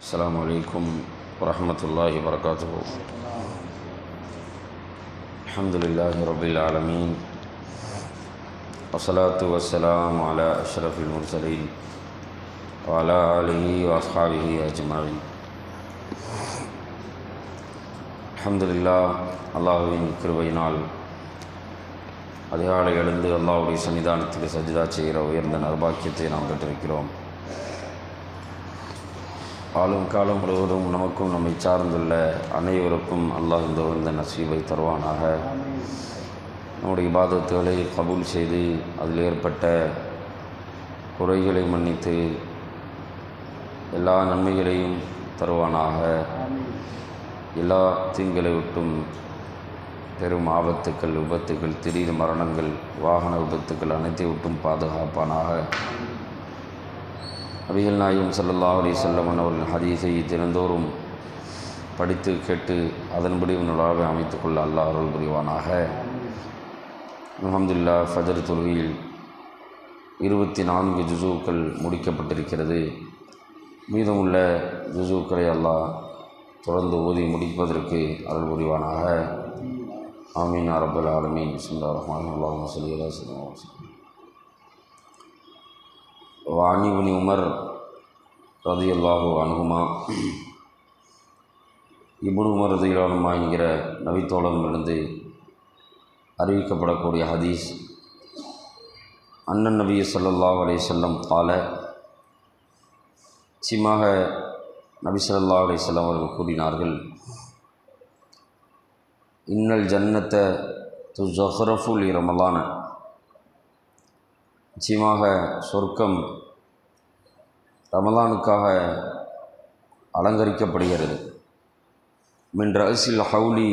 السلام عليكم ورحمة الله وبركاته الحمد لله رب العالمين والصلاة والسلام على أشرف المرسلين وعلى آله وأصحابه أجمعين الحمد لله அல்லாஹுவின் கிருபையினால் அதிகாலை எழுந்து அல்லாஹ்வுடைய சன்னிதானத்தில் சஜிதா செய்கிற உயர்ந்த நர்பாக்கியத்தை நாம் பெற்றிருக்கிறோம் ஆளும் காலம் முழுவதும் நமக்கும் நம்மை சார்ந்துள்ள அனைவருக்கும் அல்லாஹ் இந்த உயர்ந்த நசீபை தருவானாக. நம்முடைய பாதத்துகளை கபூல் செய்து அதில் ஏற்பட்ட குறைகளை மன்னித்து எல்லா நன்மைகளையும் தருவானாக. எல்லா தீங்களை விட்டும் பெரும் ஆபத்துக்கள் விபத்துக்கள் திடீர் மரணங்கள் வாகன விபத்துக்கள் அனைத்தை விட்டும் பாதுகாப்பானாக. நபிகள் நாயும் ஸல்லல்லாஹு அலி செல்லமன் அவர்கள் ஹதீஸை தினந்தோறும் படித்து கேட்டு அதன்படி உன்னோடாக அமைத்துக்கொள்ள அல்லாஹ் அருள் புரிவானாக. அலமதுல்லா ஃபஜர் தொழுகையில் இருபத்தி நான்கு ஜுசூக்கள் முடிக்கப்பட்டிருக்கிறது. மீதமுள்ள ஜுசூக்களை அல்லாஹ் தொடர்ந்து ஓதி முடிப்பதற்கு அருள் புரிவானாக. ஆமீன் அரபுல் ஆலமீன். பிஸ்மில்லா ரஹ்மான் அல்லாஹ் சொல்லி அல்லா உமர் ரதியல்லாஹு அனுகுமா இபுனு உமர் ரதியல்லானுமா என்கிற நபித்தோழனிலிருந்து அறிவிக்கப்படக்கூடிய ஹதீஸ். அண்ணன் நபி ஸல்லல்லாஹு அலைஹி செல்லம் கால நிச்சயமாக நபி ஸல்லல்லாஹு அலைஹி செல்லம் அவர்கள் கூறினார்கள் இன்னல் ஜன்னத்தை து ஜஹரஃபுல் இரமலான நிச்சயமாக சொர்க்கம் ரமலானுக்காக அலங்கரிக்கப்படுகிறது. மின் ரசில் ஹவுலி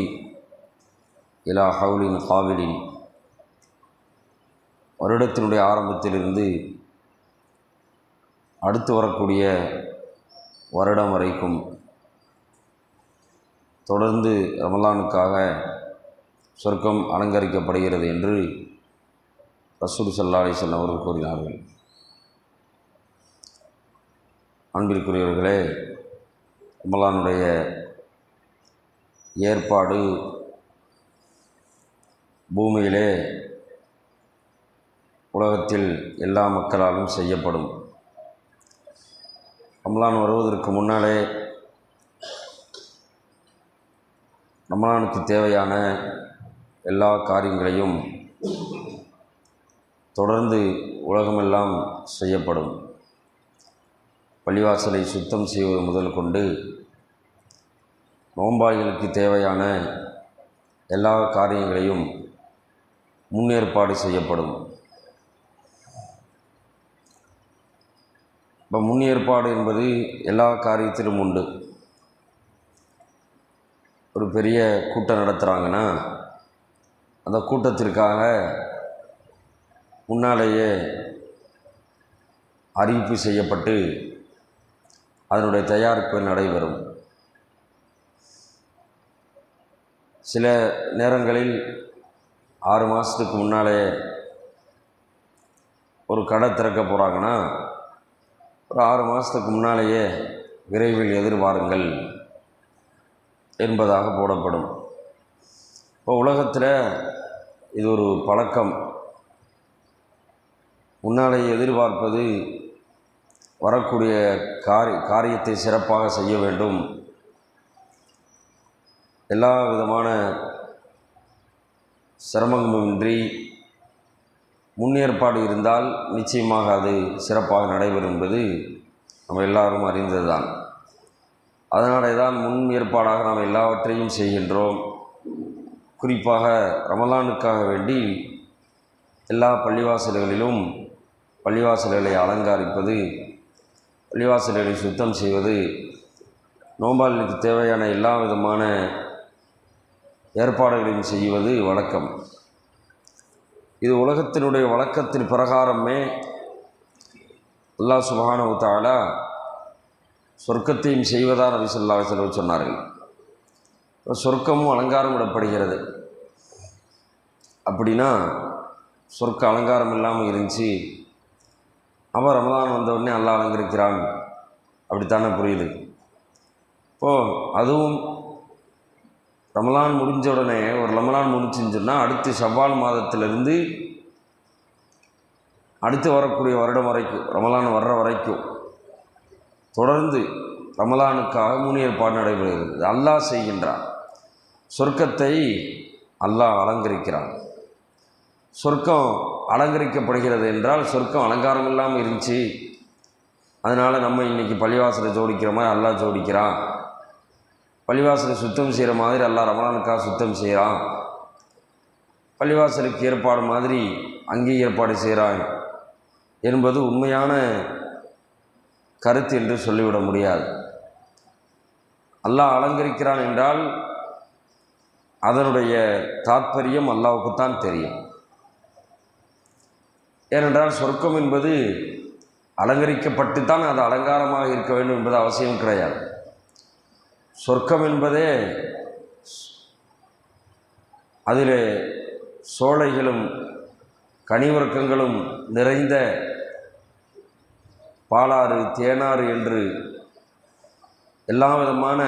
இலா ஹவுலின் ஹாவிலின் வருடத்தினுடைய ஆரம்பத்திலிருந்து அடுத்து வரக்கூடிய வருடம் வரைக்கும் தொடர்ந்து ரமலானுக்காக சொர்க்கம் அலங்கரிக்கப்படுகிறது என்று ரசூல் சல்லா அலிசல்லம் அவர்கள் கூறினார்கள். அன்பிற்குரியவர்களே ரமலானுடைய ஏற்பாடு பூமியிலே உலகத்தில் எல்லா மக்களாலும் செய்யப்படும். ரமலான் வருவதற்கு முன்னாலே ரமலானுக்கு தேவையான எல்லா காரியங்களையும் தொடர்ந்து உலகமெல்லாம் செய்யப்படும். பள்ளிவாசலை சுத்தம் செய்வது முதல் கொண்டு நோம்பாளிகளுக்கு தேவையான எல்லா காரியங்களையும் முன்னேற்பாடு செய்யப்படும். இப்போ முன்னேற்பாடு என்பது எல்லா காரியத்திலும் உண்டு. ஒரு பெரிய கூட்டம் நடத்துகிறாங்கன்னா அந்த கூட்டத்திற்காக முன்னாலேயே அறிவிப்பு செய்யப்பட்டு அதனுடைய தயாரிப்பு நடைபெறும். சில நேரங்களில் ஆறு மாதத்துக்கு முன்னாலே ஒரு கடை திறக்க போகிறாங்கன்னா ஒரு ஆறு மாதத்துக்கு முன்னாலேயே விரைவில் எதிர்பாருங்கள் என்பதாக போடப்படும். இப்போ உலகத்தில் இது ஒரு பழக்கம். முன்னாலே எதிர்பார்ப்பது வரக்கூடிய காரி காரியத்தை சிறப்பாக செய்ய வேண்டும். எல்லா விதமான சிரமங்களுமின்றி முன்னேற்பாடு இருந்தால் நிச்சயமாக அது சிறப்பாக நடைபெறும் என்பது நம்ம எல்லாரும் அறிந்ததுதான். அதனாலே தான் முன் ஏற்பாடாக நாம் எல்லாவற்றையும் செய்கின்றோம். குறிப்பாக ரமலானுக்காக வேண்டி எல்லா பள்ளிவாசல்களிலும் பள்ளிவாசல்களை அலங்கரிப்பது பள்ளிவாசல்களை சுத்தம் செய்வது நோம்பாளனுக்கு தேவையான எல்லா விதமான ஏற்பாடுகளையும் செய்வது வழக்கம். இது உலகத்தினுடைய வழக்கத்தின் பிரகாரமே அல்லா சுபானு தாலா சொர்க்கத்தையும் செய்வதாக நபி சொல்லா செலவு சொன்னார்கள். சொர்க்கமும் அலங்காரம் விடப்படுகிறது. அப்படின்னா சொர்க்க அலங்காரம் இல்லாமல் இருந்துச்சு. அப்போ ரமலான் வந்த உடனே அலங்கரிக்கிறான். அப்படித்தானே புரியுது? இப்போது அதுவும் ரமலான் முடிஞ்ச உடனே ஒரு ரமலான் முடிச்சுன்னு சொன்னால் அடுத்து ஷவ்வால் மாதத்திலிருந்து அடுத்து வரக்கூடிய வருடம் வரைக்கும் ரமலான் வர்ற வரைக்கும் தொடர்ந்து ரமலானுக்காக முன்னேற்பாடு நடைபெறுகிறது. அல்லாஹ் செய்கின்றான். சொர்க்கத்தை அல்லாஹ் அலங்கரிக்கிறான். சொர்க்கம் அலங்கரிக்கப்படுகிறது என்றால் சொர்க்கம் அலங்காரம் இல்லாமல் இருந்துச்சு. அதனால் நம்ம இன்றைக்கி பள்ளிவாசலை ஜோடிக்கிற மாதிரி அல்லா ஜோடிக்கிறான். பள்ளிவாசலை சுத்தம் செய்கிற மாதிரி அல்லா ரமலானுக்காக சுத்தம் செய்கிறான் பள்ளிவாசலுக்கு ஏற்பாடு மாதிரி அங்கே ஏற்பாடு செய்கிறான் என்பது உண்மையான கருத்து என்று சொல்லிவிட முடியாது. அல்லாஹ் அலங்கரிக்கிறான் என்றால் அதனுடைய தாத்பரியம் அல்லாவுக்குத்தான் தெரியும். ஏனென்றால் சொர்க்கம் என்பது அலங்கரிக்கப்பட்டு தான் அது அலங்காரமாக இருக்க வேண்டும் என்பது அவசியம் கிடையாது. சொர்க்கம் என்பதே அதில் சோலைகளும் கனிவர்க்கங்களும் நிறைந்த பாலாறு தேனாறு என்று எல்லா விதமான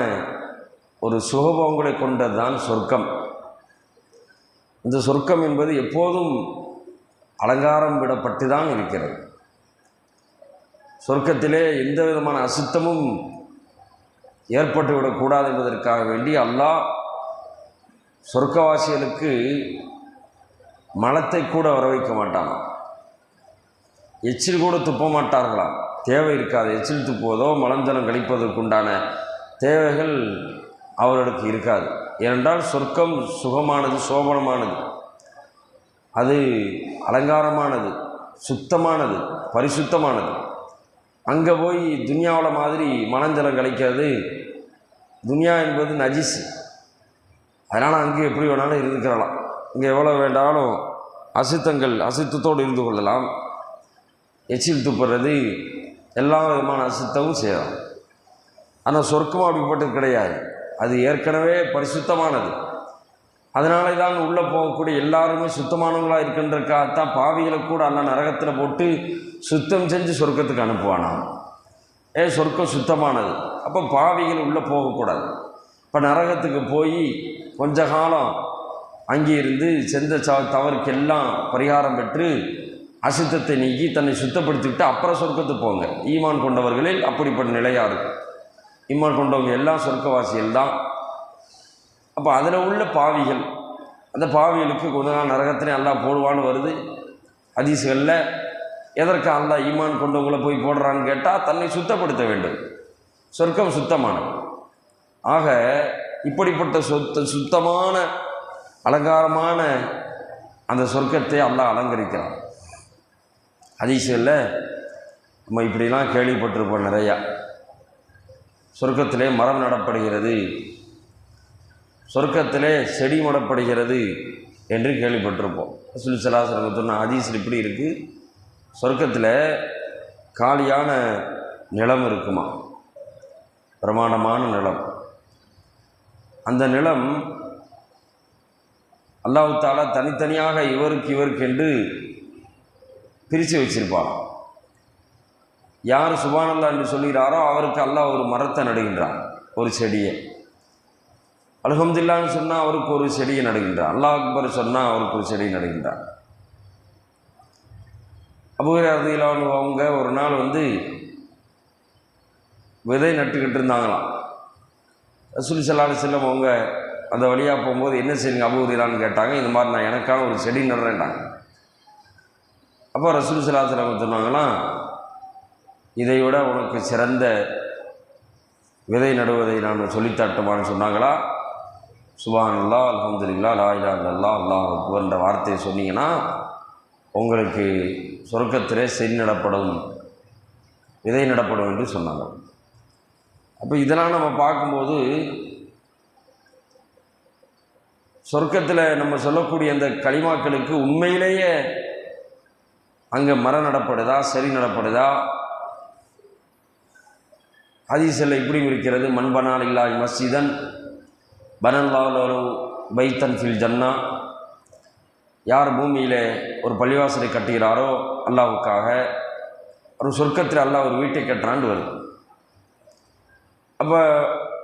ஒரு சுகபோகங்களை கொண்டதுதான் சொர்க்கம். இந்த சொர்க்கம் என்பது எப்போதும் அலங்காரம் விடப்பட்டு தான் இருக்கிறது. சொர்க்கத்திலே எந்த விதமான அசுத்தமும் ஏற்பட்டுவிடக்கூடாது என்பதற்காக வேண்டி அல்லாஹ் சொர்க்கவாசிகளுக்கு மலத்தை கூட வர வைக்க மாட்டான். எச்சில் கூட துப்ப மாட்டார்களாம். தேவை இருக்காது. எச்சில் துப்புவதோ மலஞ்சலம் கழிப்பதற்குண்டான தேவைகள் அவர்களுக்கு இருக்காது. ஏனென்றால் சொர்க்கம் சுகமானது சோபனமானது. அது அலங்காரமானது சுத்தமானது பரிசுத்தமானது. அங்கே போய் துன்யாவில் மாதிரி மனஞ்சலம் கிடைக்காது துன்யா என்பது நஜிஸ். அதனால் அங்கே எப்படி வேணாலும் இருந்துக்கிறலாம் இங்கே எவ்வளோ வேண்டாலும் அசுத்தங்கள் அசுத்தத்தோடு இருந்து கொள்ளலாம். எச்சில் துப்புறது எல்லா விதமான அசுத்தமும் செய்யலாம். ஆனால் சொர்க்கம் அப்படிப்பட்டது கிடையாது. அது ஏற்கனவே பரிசுத்தமானது. அதனால தான் உள்ளே போகக்கூடிய எல்லாருமே சுத்தமானவங்களாக இருக்கின்றக்காகத்தான் பாவிகளை கூட அல்ல நரகத்தில் போட்டு சுத்தம் செஞ்சு சொர்க்கத்துக்கு அனுப்புவானாம். ஏ சொர்க்கம் சுத்தமானது. அப்போ பாவிகள் உள்ளே போகக்கூடாது. இப்போ நரகத்துக்கு போய் கொஞ்ச காலம் அங்கே இருந்து செந்த ச தவறுக்கெல்லாம் பரிகாரம் பெற்று அசுத்தத்தை நீக்கி தன்னை சுத்தப்படுத்திவிட்டு அப்புறம் சொர்க்கத்துக்கு போங்க. ஈமான் கொண்டவர்களில் அப்படிப்பட்ட நிலையாக இருக்கும். ஈமான் கொண்டவங்க எல்லாம் சொர்க்கவாசிகள் தான். அப்போ அதில் உள்ள பாவிகள் அந்த பாவிகளுக்கு கொஞ்ச நாள் நரகத்திலே அல்லாஹ் போடுவான்னு வருது. ஹதீஸ்களில் எதற்கு அல்லாஹ் ஈமான் கொண்டவங்களை போய் போடுறான்னு கேட்டால் தன்னை சுத்தப்படுத்த வேண்டும். சொர்க்கம் சுத்தமானது. ஆக இப்படிப்பட்ட சொத்த சுத்தமான அலங்காரமான அந்த சொர்க்கத்தை அல்லாஹ் அலங்கரிக்கிறான். அதிசயில் நம்ம இப்படிலாம் கேள்விப்பட்டிருப்போம் நிறையா. சொர்க்கத்திலே மரம் நடப்படுகிறது. சொர்க்கத்திலே செடி முடப்படுகிறது என்று கேள்விப்பட்டிருப்போம். ரசூல் சலாசலம் சொன்ன ஹதீஸில் இப்படி இருக்குது சொர்க்கத்தில் காலியான நிலம் இருக்குமா? பிரமாண்டமான நிலம். அந்த நிலம் அல்லாஹால தனித்தனியாக இவருக்கு இவருக்கு என்று பிரித்து வச்சிருப்பான். யார் சுபானல்லா என்று சொல்கிறாரோ அவருக்கு அல்லாஹ் ஒரு மரத்தை நடுகின்றான் ஒரு செடியை. அலகம்தில்லான்னு சொன்னால் அவருக்கு ஒரு செடியை நடுகின்றான் அல்லாஹ் அக்பர் சொன்னால் அவருக்கு ஒரு செடியை நடுகின்றான் அபுகரதிலான அவங்க ஒரு நாள் வந்து விதை நட்டுக்கிட்டு இருந்தாங்களாம். ரசூல் சல்லாஹ் செல்லம் அவங்க அந்த வழியாக போகும்போது என்ன செய்யுங்க அபுகரிலான்னு கேட்டாங்க இந்த மாதிரி நான் எனக்கான ஒரு செடி நடுறேன்டாங்க. அப்போ ரசூல் சல்லாஹ் செல்லம் சொன்னாங்களாம் இதை விட உனக்கு சிறந்த விதை நடுவதை நான் சொல்லித்தட்டுமான்னு சொன்னாங்களா. சுபான் அல்லா அலமதுல்லா லாயிலா அல்லா அல்லாஹ் என்ற வார்த்தையை சொன்னீங்கன்னா உங்களுக்கு சொர்க்கத்திலே செய் நடப்படும் விதை நடப்படும் என்று சொன்னாங்க. அப்போ இதெல்லாம் நம்ம பார்க்கும்போது சொர்க்கத்தில் நம்ம சொல்லக்கூடிய அந்த களிமாக்களுக்கு உண்மையிலேயே அங்கே மரம் நடப்படுதா சரி நடப்படுதா? ஹதீஸில் இப்படி இருக்கிறது மண்பனால் இல்லாய் மஸ்ஜிதன் பனல்லாலு பைத்தன் ஃபில் ஜன்னா. யார் பூமியில் ஒரு பள்ளிவாசலை கட்டுகிறாரோ அல்லாவுக்காக ஒரு சொர்க்கத்தில் அல்லாஹ் ஒரு வீட்டை கட்டுறான்னு வருது. அப்போ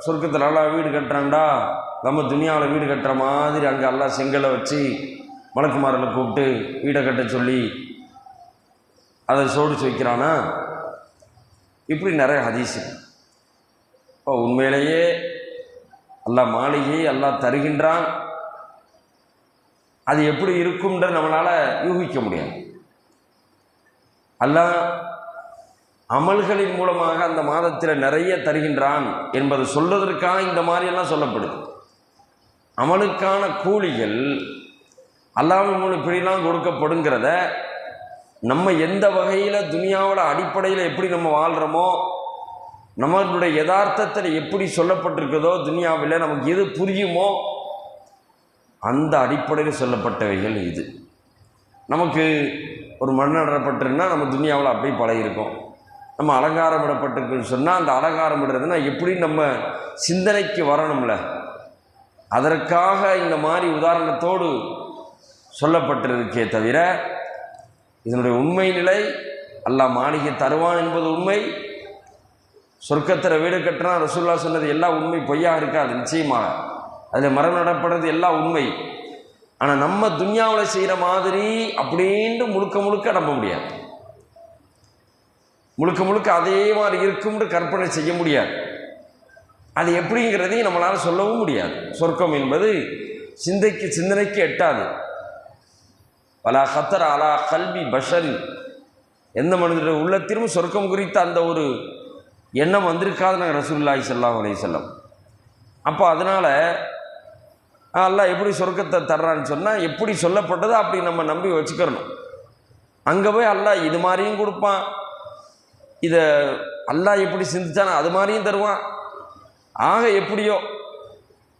சொர்க்கத்தில் அல்லாஹ் வீடு கட்டுறான்டா? நம்ம துனியாவில் வீடு கட்டுற மாதிரி அங்கே எல்லாம் செங்கலை வச்சு மலக்குமாரில் கூப்பிட்டு வீடை கட்ட சொல்லி அதை சோடிச்சு வைக்கிறானா? இப்படி நிறைய ஹதீஸ் இப்போ உண்மையிலேயே அல்லாஹ் மாளிகை அல்லாஹ் தருகின்றான். அது எப்படி இருக்கும்ன்ற நம்மளால் யூகிக்க முடியாது. அல்லாஹ் அமல்களின் மூலமாக அந்த மாதத்தில் நிறைய தருகின்றான் என்பது சொல்வதற்காக இந்த மாதிரியெல்லாம் சொல்லப்படுது. அமலுக்கான கூலிகள் அல்லாமல் மூலம் இப்படிலாம் கொடுக்கப்படுங்கிறத நம்ம எந்த வகையில் துனியாவோட அடிப்படையில் எப்படி நம்ம வாழ்கிறோமோ நம்மளுடைய யதார்த்தத்தில் எப்படி சொல்லப்பட்டிருக்குதோ துனியாவில் நமக்கு எது புரியுமோ அந்த அடிப்படையில் சொல்லப்பட்டவைகள் இது. நமக்கு ஒரு மண்ணடப்பட்டிருந்தால் நம்ம துனியாவில் அப்படியே பழகிருக்கோம் நம்ம அலங்காரமிடப்பட்டிருக்குன்னு சொன்னால் அந்த அலங்காரமிடுறதுன்னா எப்படி நம்ம சிந்தனைக்கு வரணும்ல? அதற்காக இந்த மாதிரி உதாரணத்தோடு சொல்லப்பட்டிருக்கே தவிர இதனுடைய உண்மை நிலை அல்லாஹ் மாளிகை தருவான் என்பது உண்மை சொர்க்கத்தில் வீடு கட்டினா ரசூல்லா சொன்னது எல்லா உண்மை பொய்யாக இருக்காது நிச்சயமாக அதில் மரம் நடப்படுறது எல்லா உண்மை. ஆனால் நம்ம துன்யாவில் செய்கிற மாதிரி அப்படின்ட்டு முழுக்க முழுக்க நம்ப முடியாது. முழுக்க முழுக்க அதே மாதிரி இருக்கும்னு கற்பனை செய்ய முடியாது. அது எப்படிங்கிறதையும் நம்மளால் சொல்லவும் முடியாது. சொர்க்கம் என்பது சிந்தைக்கு சிந்தனைக்கு எட்டாது. பலா ஹத்தர் அலா கல்வி பஷன் எந்த மனிதருடைய உள்ளத்திலும் சொர்க்கம் குறித்த அந்த ஒரு எண்ணம் வந்திருக்காது நாங்கள் ரசூல்லாய் சல்லாஹ் அலைஹி செல்லம் அப்போ அதனால் அல்லாஹ் எப்படி சொர்க்கத்தை தர்றான்னு சொன்னால் எப்படி சொல்லப்பட்டதோ அப்படி நம்ம நம்பி வச்சுக்கிறணும். அங்கே போய் அல்லாஹ் இது மாதிரியும் கொடுப்பான். இதை அல்லாஹ் எப்படி சிந்திச்சானோ அது மாதிரியும் தருவான். ஆக எப்படியோ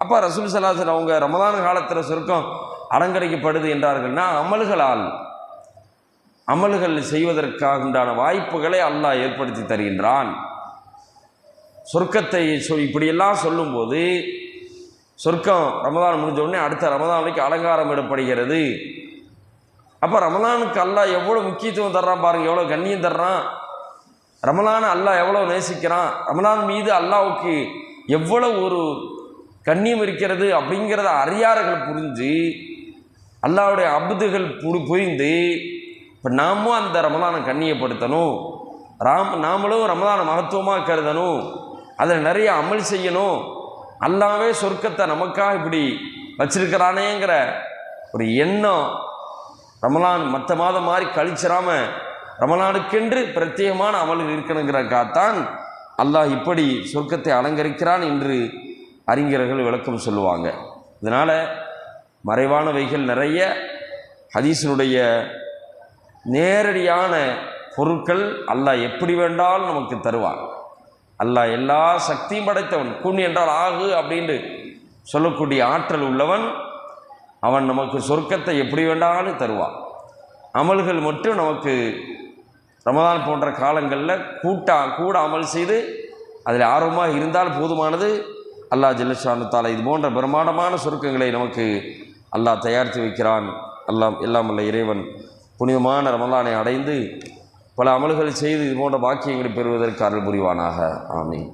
அப்போ ரசூல் சலாசன் அவங்க ரமதான காலத்தில் சொர்க்கம் அலங்கரிக்கப்படுது என்றார்கள்னா அமல்களால் அமல்கள் செய்வதற்காக உண்டான வாய்ப்புகளை அல்லாஹ் ஏற்படுத்தி தருகின்றான். சொர்க்கத்தை சொ இப்படியெல்லாம் சொல்லும்போது சொர்க்கம் ரமதான் முடிஞ்ச உடனே அடுத்த ரமதானுக்கு அலங்காரம் இடப்படுகிறது. அப்போ ரமலானுக்கு அல்லாஹ் எவ்வளோ முக்கியத்துவம் தர்றான் பாருங்கள் எவ்வளோ கண்ணியம் தர்றான். ரமலான் அல்லாஹ் எவ்வளோ நேசிக்கிறான். ரமலான் மீது அல்லாவுக்கு எவ்வளோ ஒரு கண்ணியம் இருக்கிறது அப்படிங்கிறத அறியாறுகள் புரிஞ்சு அல்லாவுடைய அபுதுகள் புரி புரிந்து இப்போ நாமும் அந்த ரமலானை கண்ணியப்படுத்தணும். ராம் நாமளும் ரமதான மகத்துவமாக கருதணும். அதில் நிறைய அமல் செய்யணும். அல்லாவே சொர்க்கத்தை நமக்காக இப்படி வச்சிருக்கிறானேங்கிற ஒரு எண்ணம் ரமலான் மற்ற மாதம் மாதிரி கழிச்சிடாம ரமலானுக்கென்று பிரத்யேகமான அமல்கள் இருக்கணுங்கிறக்காகத்தான் அல்லாஹ் இப்படி சொர்க்கத்தை அலங்கரிக்கிறான் என்று அறிஞர்கள் விளக்கம் சொல்லுவாங்க. இதனால் மறைவானவைகள் நிறைய ஹதீஸினுடைய நேரடியான பொருட்கள் அல்லாஹ் எப்படி வேண்டாலும் நமக்கு தருவான். அல்லாஹ் எல்லா சக்தியும் படைத்தவன். குன் என்றால் ஆகு அப்படின்னு சொல்லக்கூடிய ஆற்றல் உள்ளவன் அவன் நமக்கு சொர்க்கத்தை எப்படி வேண்டாலும் தருவான். அமல்கள் மட்டும் நமக்கு ரமதான் போன்ற காலங்களில் கூட்டா கூட அமல் செய்து அதில் ஆர்வமாக இருந்தால் போதுமானது. அல்லாஹ் ஜல்லஷானு தாலா இது போன்ற பிரம்மாண்டமான சுருக்கங்களை நமக்கு அல்லாஹ் தயாரித்து வைக்கிறான். அல்லாம் எல்லாம் அல்ல இறைவன் புனிதமான ரமலானை அடைந்து பல அமல்கள் செய்து இது போன்ற பாக்கியங்களை பெறுவதற்கு அருள் புரிவானாக. ஆமீன்.